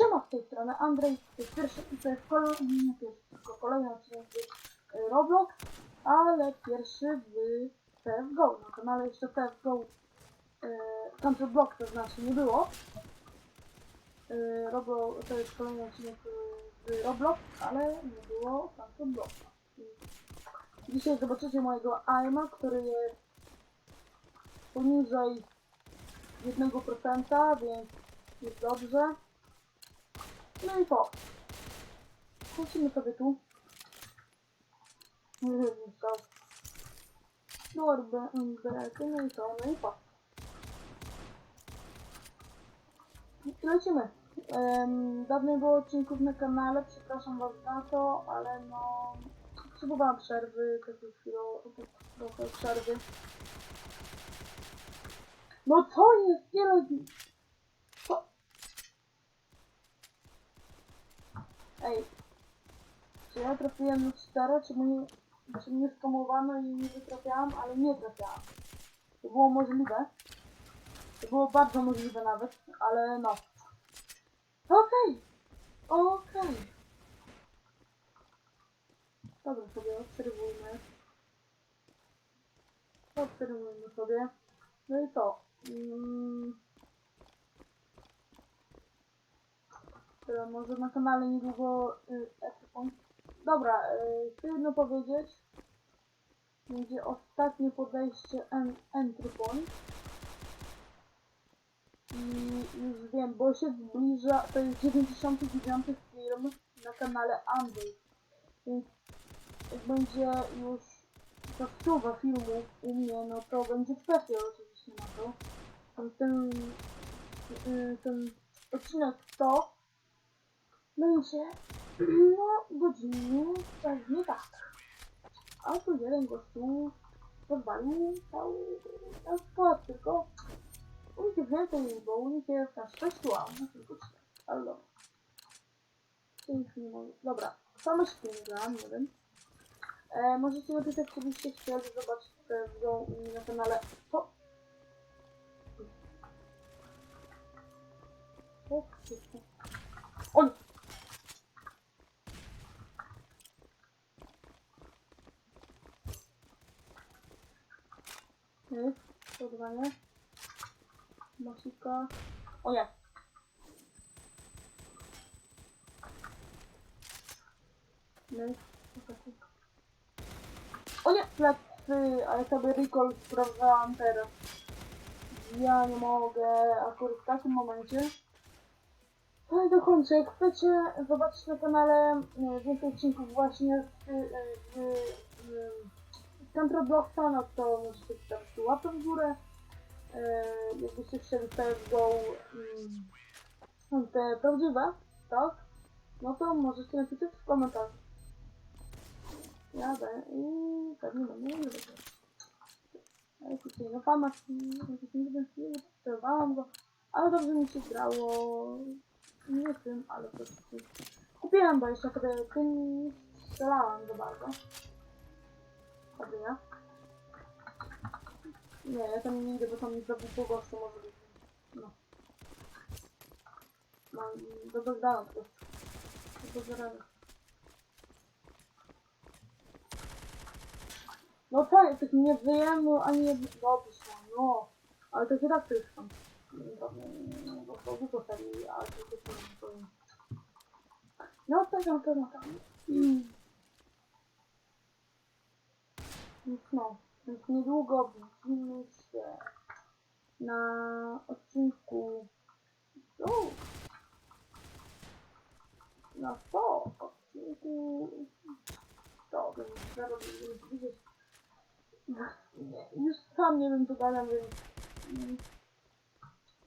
Siema z tej strony Andrzej, to jest pierwszy, to jest kolejny, nie pierwszy, tylko kolejny odcinek z y, Roblox, ale pierwszy w CSGO. Na kanale jeszcze CSGO y, Country Block to znaczy nie było. Y, Roblo, to jest kolejny odcinek y, z Roblox, ale nie było Country Block. Dzisiaj zobaczycie mojego aima, który jest poniżej 1%, więc jest dobrze. No i po. Wrócimy sobie tu. Co? Dorby, umbrelkę, no i co? No i po. I Lecimy. Um, dawno było odcinków na kanale, przepraszam was za to, ale no... Potrzebowałam przerwy, takiej chwilą, trochę przerwy. No co jest? Wiele dni. Co? Ej. Czy ja trafiłem na 4, czy mnie, czy mnie skomowano i nie wytrafiałam, ale nie trafiałam. To było możliwe. To było bardzo możliwe nawet, ale no. Okej. Okej. Dobra sobie, obserwujmy. Obserwujmy sobie. No i co? Mm. Tyle, może na kanale niedługo y. Dobra, y, chcę jedno powiedzieć. Będzie ostatnie podejście en entry point. I już wiem, bo się zbliża, to jest 99 film na kanale Andrzej. Więc jak będzie już wczuwa filmu u mnie, no to będzie specjal oczywiście na to. Ten, y, ten odcinek to będzie no godzinnie, pewnie tak. A tu jeden gościu rozwalił cały skład, tylko u nich jest więcej, bo u nich jest aż 6 a u nas tylko 4. Ale dobra. Dobra, same śpiewa, nie wiem. E, możecie napisać, czy byście chcieli zobaczyć te wideo u mnie na kanale. Co? O, wszystko. O Jest, podwanie. Masika. O nie! Jest, okej. O nie, plecy, ale sobie recall sprawdzałam teraz. Ja nie mogę, akurat w takim momencie. No i dokończę, jak chcecie zobaczyć na kanale e, więcej odcinków właśnie z, e, z, z Contra Blocksa, no to możecie zostawić łapę w górę. E, jakbyście chcieli CSGO mm, te prawdziwe, tak? No to możecie napisać w komentarzu. Jadę i pewnie będę nie tutaj na famach nie potrzebowałam go, ale dobrze mi się grało. Nie tym, ale po prostu kupiłem, bo jeszcze wtedy tym strzelałam za bardzo. Ja. Nie, ja tam nie idę, bo tam gościu może być. No. Mam do dodania po prostu. Do dodania. No tak, tak nie wyjemu, ani nie dobrze, no. Ale to i tak to jest tam. No to serii, ale to jest tam powiem. No tak, no no tak. Mm. Więc no, więc niedługo widzimy się na odcinku. O, na to odcinku. To, więc zaraz widzieć. Już sam nie wiem co gadam, więc...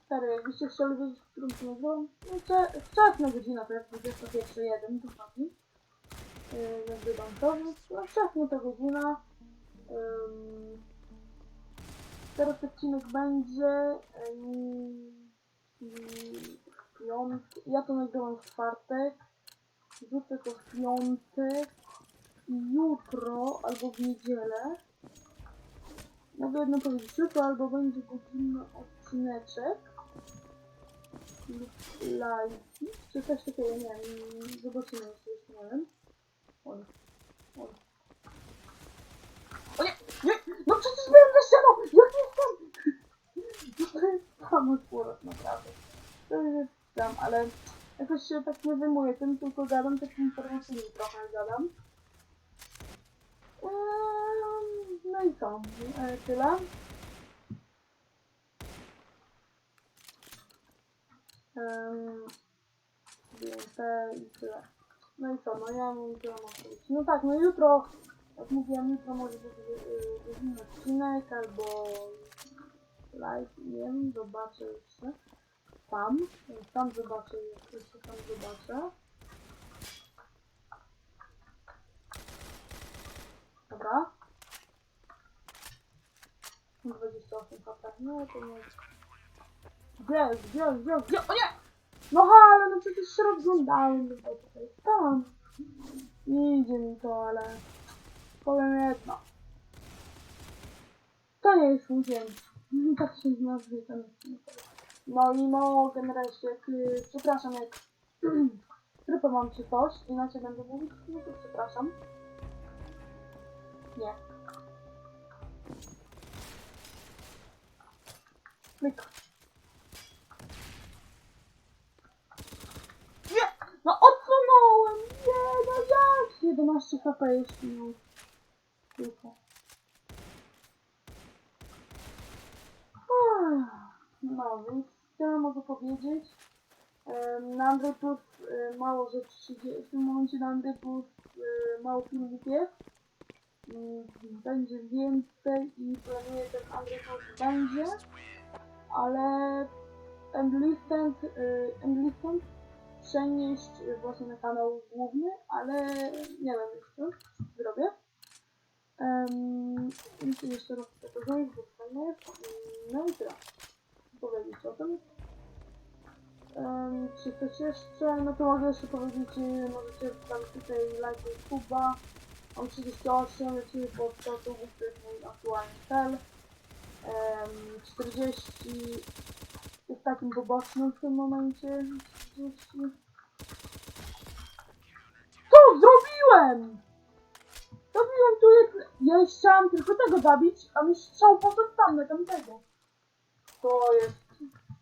Stary, jakbyście chcieli wiedzieć, w którym to nagrywam, no cze- wczesna godzina, to jest 21.01 dokładnie. Yy, nagrywam to, więc no wczesna ta godzina. Teraz odcinek będzie w piątek. Ja to nagrywam w czwartek. Rzucę to w piątek. I jutro albo w niedzielę. Mogę jedno powiedzieć, jutro albo będzie godzinny odcineczek. lub lajki, czy coś takiego, nie wiem, zobaczymy jeszcze nie wiem. Oj, oj. O nie, nie, no przecież byłem na ścianą, jak jestem? To jest sam akurat, naprawdę. To tam, ale jakoś się tak nie wyjmuję tym, tylko gadam, tak informacyjnie trochę gadam. Ehm, No i co? E, Tyle. Te i tyle. No i co? No ja mam tyle powiedzieć. No tak, no jutro, jak mówiłem, jutro może być y, godzinny odcinek albo live, nie wiem, zobaczę jeszcze. Tam, tam zobaczę, jeszcze tam zobaczę. Dobra. 28 HP. No to nie. Gdzie, gdzie, gdzie, gdzie? O nie! No ale no przecież się rozglądałem tutaj, tutaj. Tam. Nie idzie mi to, ale powiem jedno. To nie jest mój dzień. Tak się nazwie ten odcinek. No i mogę nareszcie, jak, y, przepraszam jak trupę mam czy coś, inaczej będę mówić, no to przepraszam. Nie. Myk. Nie! No odsunąłem! Nie, no jak? 11 HP jeszcze miał. Tylko. Ach, No, więc tyle mogę powiedzieć. Na Android Plus mało rzeczy się dzieje. W tym momencie na Android Plus mało filmów jest. Mm, Będzie więcej i planuję ten Android Plus będzie. Ale Enlisted, y, Enlisted przenieść właśnie na kanał główny, ale nie wiem jeszcze, zrobię. Um, jeszcze raz to poznać, bo fajne jest. No i tyle. Powiedzieć o tym. Um, czy coś jeszcze? No to mogę jeszcze powiedzieć, możecie tam tutaj lajki Kuba. Mam 38, lecimy po statu, to jest mój aktualny cel. Um, 40 jest takim pobocznym w tym momencie. 40. Co zrobiłem? Zrobiłem tu jedno. Ja chciałam tylko tego zabić, a mi strzał poszedł tam na tamtego. To jest.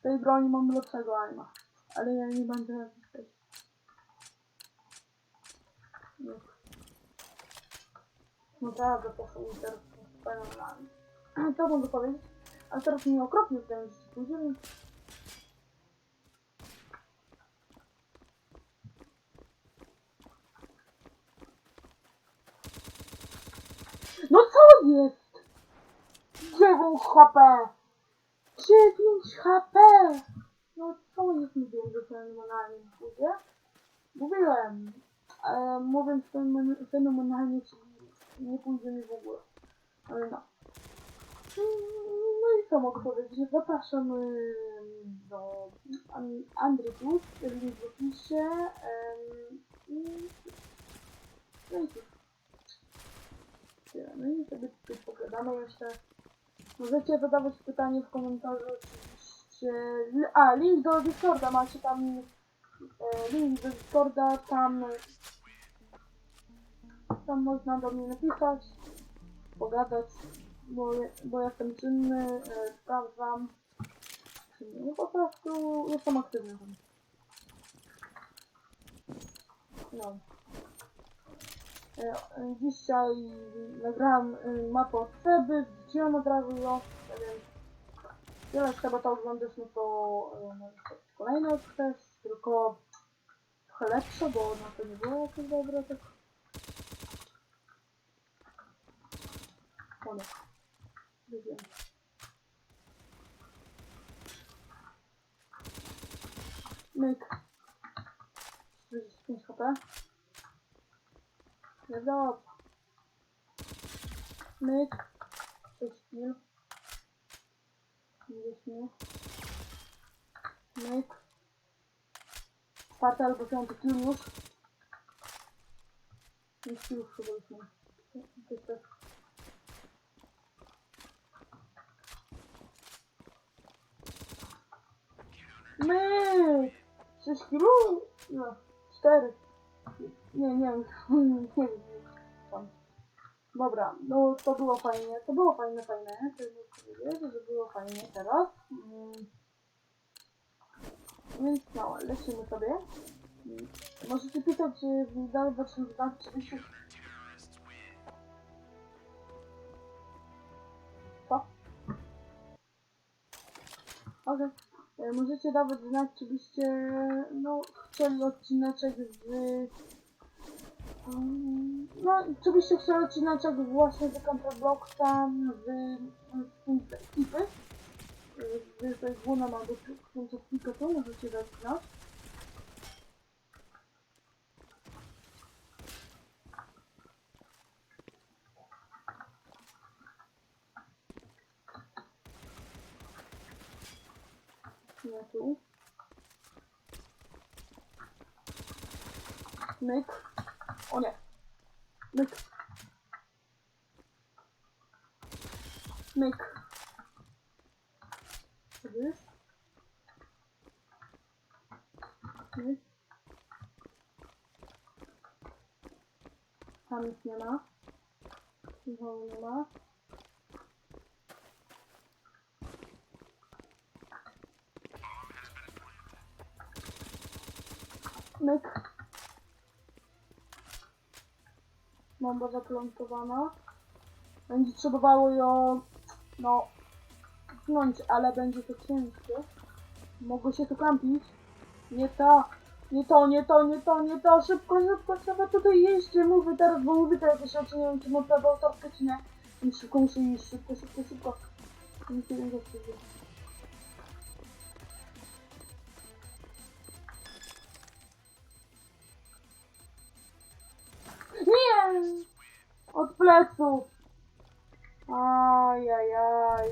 Tej broni mam lepszego aima. Ale ja nie będę naciskać. Nie. Naprawdę poszło mi teraz fenomenalnie. To mogę powiedzieć. A teraz mi okropnie zdaje się pójdzie, więc... No co jest? 9 HP! 9 HP! No co jest mówiłem, że fenomenalnie mi pójdzie? Mówiłem. E, mówiąc fenomen- fenomenalnie, nie pójdzie mi w ogóle. Ale no. No i co mogę powiedzieć? Zapraszam ym, do An- Andry Plus, link w opisie. No i cóż. No i sobie tutaj pogadamy jeszcze. Możecie zadawać pytanie w komentarzu oczywiście. A, link do Discorda macie tam. E, link do Discorda, tam. Tam można do mnie napisać, pogadać bo, bo jestem czynny, e, sprawdzam. No po prostu jestem aktywny. No. E, dzisiaj nagrałam e, mapę od Seby, wrzuciłam od razu ją, nie wiem. Tyle trzeba to oglądać, no to e, być kolejny odcinek, tylko trochę lepsze, bo na to nie było jakieś dobre, tak. Koniec. Lubię. Myk. 45 HP. Nie dobrze. Myk. 6 kill. 50. Myk. Czwarty albo piąty kill już. Pięć killów chyba już tak. Myk! 6 kilo? No, 4. Nie, nie wiem. Nie wiem. Dobra, no to było fajnie. To było fajne, fajne. To powiedzieć, że było fajnie teraz. Mm. Więc no, lecimy sobie. Mm. Możecie pisać, czy dalej 2012 Co? Możecie dawać znać, czy byście no, chcieli odcineczek z... Um, no, czy byście chcieli odcineczek właśnie z Counterblocksa, z, z tym z ekipy. Z tej główna ma do końcównika, to możecie dać znać. Nie tu. Myk. O nie. Myk. Myk. Jest? Myk. Tam nic nie ma. Znowu nie ma. Myk. Bomba zaplantowana. Będzie trzebowało ją, no, pchnąć, ale będzie to ciężkie. Mogło się tu kampić. Nie to, nie to, nie to, nie to, nie to. Szybko, szybko, trzeba tutaj jeść. Mówię teraz, bo mówię teraz, że się nie wiem, czy mam prawo autorskie, czy nie. Więc szybko muszę iść, szybko, szybko, szybko. Muszę iść do siebie. Nie! Od pleców! Ajajaj.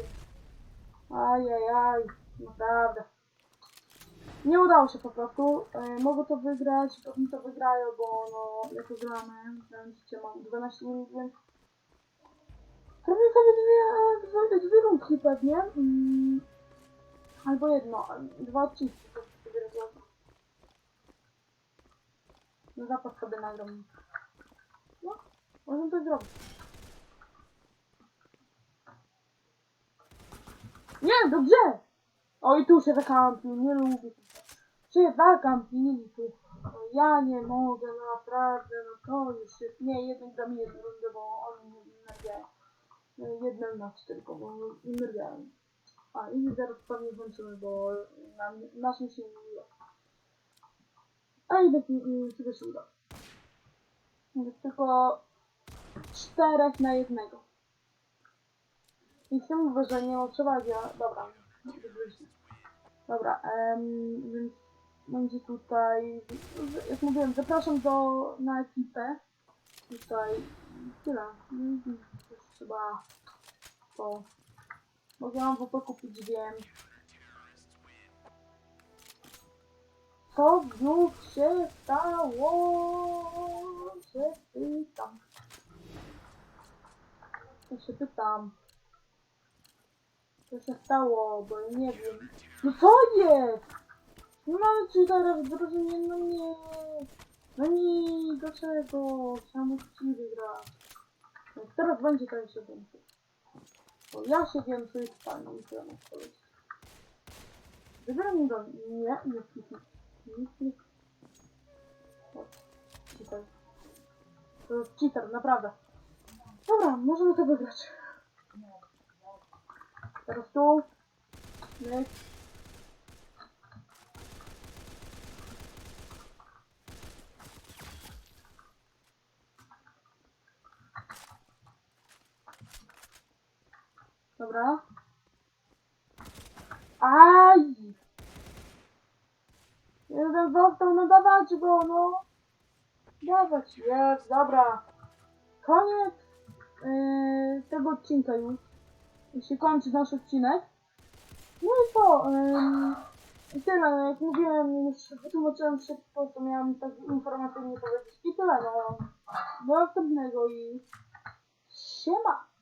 Ajajaj. Naprawdę. Nie udało się po prostu. E, mogę to wygrać, pewnie to wygrają, bo no, jako gramy, widzicie, mam 12 minut, więc Zrobię sobie dwie, dwie, dwie rundki pewnie. Mm. Albo jedno, dwa odcinki po prostu rozłożę. Na zapas sobie nagram. No, możemy to zrobić. Nie, dobrze! Oj, tu się zakampił, nie lubię. Się zakampili tu. O, ja nie mogę, no naprawdę, no już jest... Nie, jeden gram jedną rundę, bo on nie nerwiają. Jeden mecz tylko, bo nie nerwiają. A, i zaraz pewnie włączymy, bo nam, naszym się nie uda. A i tak chyba się uda. Tylko czterech na jednego. I nie mam przewagi, a dobra. Dobra, em, więc będzie tutaj, jak mówiłem, zapraszam do, na ekipę. Tutaj tyle. Trzeba to. Mogę wam WP kupić, wiem. Co znów się stało? Się pytam. Ja się pytam. Co się stało, bo nie wiem. No co jest? No ci teraz drużynie, no nie. No nie, dlaczego? Chciałam uczciwy grać. No, teraz będzie ten się więcej. Bo ja się wiem, co jest fajne i tyle mam powiedzieć. Wybieram go. Nie, nie. Nie. Chodź, Cheater. To jest cheater, naprawdę. Dobra, możemy to wygrać. Teraz tu. Myk. Dobra. Aj! Jeden został, no dawać go, no. Dawać, jest, dobra. Koniec yy, tego odcinka już. Się kończy nasz odcinek. No i co? I tyle, no jak mówiłem, już wytłumaczyłem wszystko, co miałem tak informacyjnie powiedzieć. I tyle, no. Do następnego i siema.